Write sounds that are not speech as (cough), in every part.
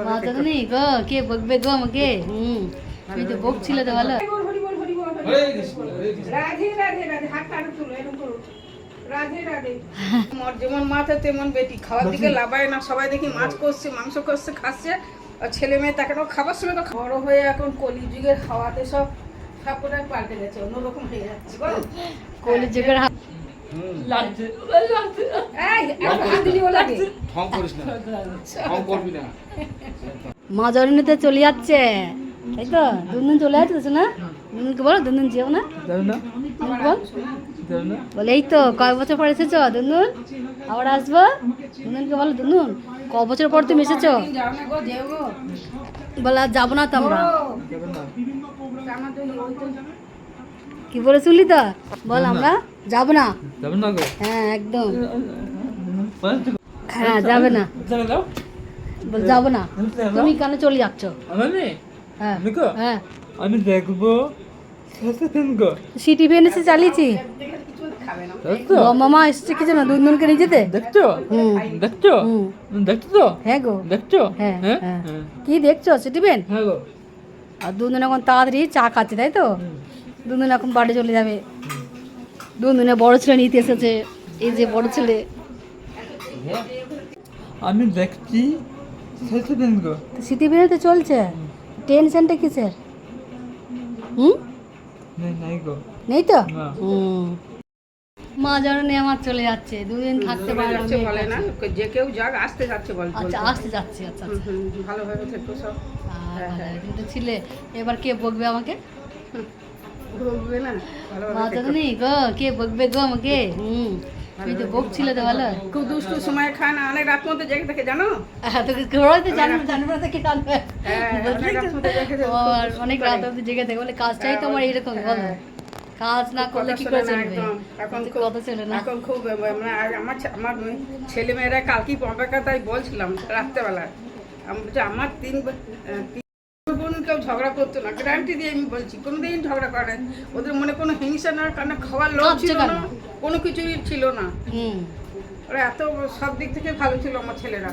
ভালোভাবে নেই গো কে বকবে গো আমাকে? হুম তুমি তো বকছিলে তো ভালো হরি বল, হরি বল, হরি বল, হরি বল। হরে কৃষ্ণ হরে কৃষ্ণ। রাধে রাধে রাধে হাতটা আরও তুলো এরকম করো। রাধে রাধে। (laughs) যেমন মাথা তেমন বেটি খাওয়ার দিকে লাভায় না সবাই দেখি মাছ করছে মাংস করছে খাচ্ছে। আর ছেলে মেয়ে তাকে তো খাবার সময় তো বড় হয়ে এখন কলি যুগের খাওয়াতে সব সব পাল্টে গেছে অন্যরকম হয়ে যাচ্ছে বলো। কলি যুগের হাত হুম এই হাত দিলি বলে দে। ঠং করিস না। ঠং করবি না। মা জননীতে চলে যাচ্ছে। তাই তো দুদিন চলে যাচ্ছে না দুদিনকে বলো দুদিন যেও না। বল। বলে এই তো কয় বছর পর এসেছ দুনুন আবার আসব? দুনুনকে বলো দুনুন ক বছর পর তুমি এসেছ? বলে আর যাব না তো আমরা। কি বলে শুনলি তো? বল আমরা। যাব না? যাবেন না গো। হ্যাঁ একদম। হ্যাঁ যাবে না। যাব না। তুমি কেন চলে যাচ্ছ? আমি হ্যাঁ আমি হ্যাঁ। আমি দেখব। সিটি চালিয়েছি। মামা এসছে কি জানো দুনদুনকে নিয়ে যেতে? দেখছ? দেখছ? দেখছ? তো হ্যাঁ গো। দেখছ? হ্যাঁ হ্যাঁ? হ্যাঁ। কি দেখছ সিটি হ্যাঁ গো। আর দুদিন এখন তাড়াতাড়ি চা খাচ্ছে তাই তো? দুদিন এখন বাড়ি চলে যাবে। দুদিনে বড় ছেলে নিতে এসেছে। এই যে বড় ছেলে। আমি দেখছি সিটি বেরোতে চলছে? টেনশনটা কিসের? হুম? নাই নাই গো। নেই তো? হুম। মা জননী আমার চলে যাচ্ছে দুদিন থাকতে যাচ্ছে বলে না যে কেউ যাক আসতে যাচ্ছে বল আচ্ছা আসতে যাচ্ছি আচ্ছা আচ্ছা। ভালোভাবে থেকো সব। আর ভালো, তুমি তো ছিলে এবার কে বকবে আমাকে? ভুগবে না মা ভালোভাবে থেকো। জননী গো কে বকবে গো আমাকে হুম তুমি তো বকছিলে তো ভালো খুব দুষ্টু সময় খায় না অনেক রাত মধ্যে জেগে থাকে জানো তো না থাকে, অনেক। রাত থাকে বলে কাজটাই তো আমার এরকম বলো। কাজ না করলে কি করে চলবে এখন কথা চলে না এখন খুব মানে আমার আমার মেয়ে- ছেলে মেয়েরা কালকেই পম্পাকা তাই বলছিলাম রাত্রেবেলা আমি বলছি, আমার তিন কেউ ঝগড়া করতো না। গ্যারান্টি দিয়ে আমি বলছি কোনোদিন ঝগড়া করে। ওদের মনে কোনো হিংসা না কারণ খাওয়ার লোক ছিল না কোনো কিছুই ছিল না। ওরা এত সব দিক থেকে ভালো ছিল আমার ছেলেরা।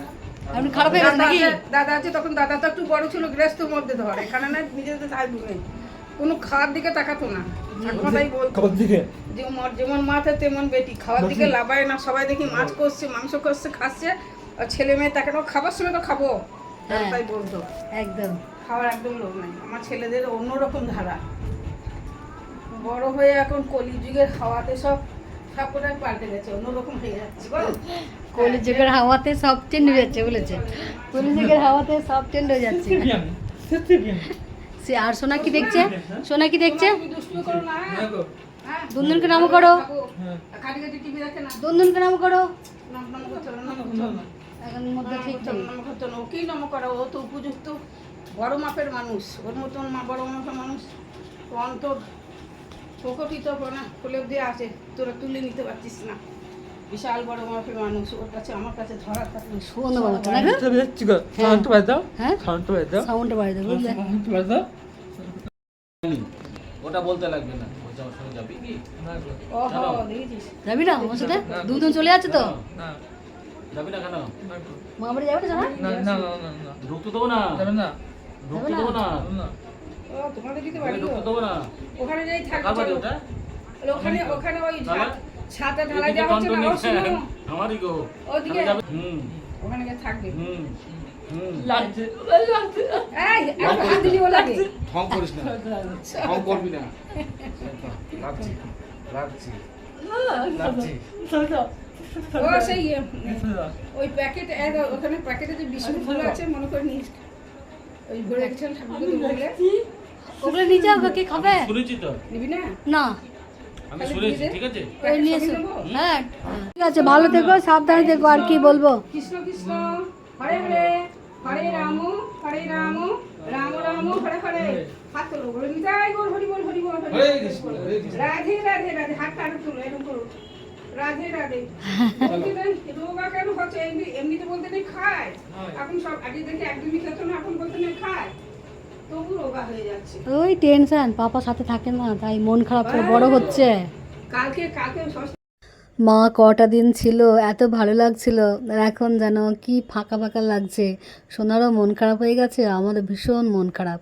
খারাপ হয়ে দাদা নাকি? আছে- দাদা আছে তখন দাদা তো একটু বড় ছিল গৃহস্থর মধ্যে ধর। এখানে না নিজেদের নেই কোনো খাওয়ার দিকে তাকাতো না। তাই বলতো খবর যে মর- যেমন মাথা তেমন বেটি খাওয়ার দিকে লাভায় না সবাই দেখি মাছ করছে মাংস করছে খাচ্ছে। আর ছেলে মেয়ে তাকে তো খাবার সময় তো খাব। হ্যাঁ। তাই বলতো। একদম। খাওয়ার একদম লোক নাই। আমার ছেলেদের অন্যরকম ধারা। বড় হয়ে এখন কলি যুগের খাওয়াতে সব সব কোটাই পাল্টে গেছে অন্যরকম হয়ে যাচ্ছে বলো। কলি হাওয়াতে সব চেঞ্জ হয়ে যাচ্ছে বলেছে। কলি যুগের হাওয়াতে সব চেঞ্জ হয়ে যাচ্ছে। সে আর সোনা কি দেখছে? সোনা কি দেখছে? হ্যাঁ হ্যাঁ। দুনদুনকে নাম করো। খাব। হ্যাঁ। খালি খালি টিভি দেখে না? দুনদুনকে নাম করো। এখন মধ্যে ঠিক নাম নেই। নাম করতে হবে না। ও কি নাম করা ও তো উপযুক্ত। বড় মাপের মানুষ ওর মতন মা বড় মাপের মানুষ। ও অন্তর প্রকটিত দিয়ে আছে তোরা তুলে নিতে পারছিস না। বিশাল বড় মাপের মানুষ ওর কাছে আমার কাছে ধরা থাকলে। না সাউন্ড হ্যাঁ? সাউন্ড সাউন্ড ওটা বলতে লাগবে না যাবি আমার সাথে? দুজন চলে যাচ্ছে তো? না। যাবি না কেন? না গো মা বাড়ি যাবে না না না না না। না ঢুকতে দেবো না। যাবে না। ঢুকতে দেবো না। না তোমাদের দিতে ওখানে ঢুকতে দেবো না। ওখানে যাই থাকবে কার বাড়ি চলো। ওটা। ওখানে ওখানে ওই তাহলে? ছাতা ঢালাই দেওয়া হচ্ছে না ও আমারই গো। ওদিকে। হুম। ওখানে গিয়ে থাকবে। হুম। হুম। লাগছে। লাগছে এই একটু হাত দিলি বলে ঠং করিস না। ঠং করবি না। লাগছি। লাগছি। লাগছি। ও সেই ওই প্যাকেট ওখানে প্যাকেটে যে বিস্কুটগুলো আছে মনে করে নিস ওই ভরে রেখেছেন ঠাকুরকে তো ওগুলো নিয়ে যাও কে খাবে? শুনেছি তো। নিবি না? না। আমি শুনেছি ঠিক আছে? ওই নিয়ে এসো। হ্যাঁ ঠিক আছে ভালো থেকো সাবধানে থেকো আর কি বলব? কৃষ্ণ কৃষ্ণ হরে হরে হরে রাম হরে রাম রাম রাম হরে হরে। হাত তোলো বলে নিতাই বল হরি বল হরি বল। হরে কৃষ্ণ রাধে রাধে রাধে তুলো এরকম করো। রাধে রাধে। (laughs) রোগা কেন হচ্ছে? এমনি এমনিতে বলতে নেই খায়। এখন সব আগে দেখে একদিনই খেত না এখন বলতে নেই খায়। তবু রোগা হয়ে যাচ্ছে। ওই টেনশন পাপা সাথে থাকে না তাই মন খারাপ করে বড় হচ্ছে। কালকে কালকে মা কটা দিন ছিল এত ভালো লাগছিল আর এখন যেন কি ফাঁকা ফাঁকা লাগছে। সোনারও মন খারাপ হয়ে গেছে আমারও ভীষণ মন খারাপ।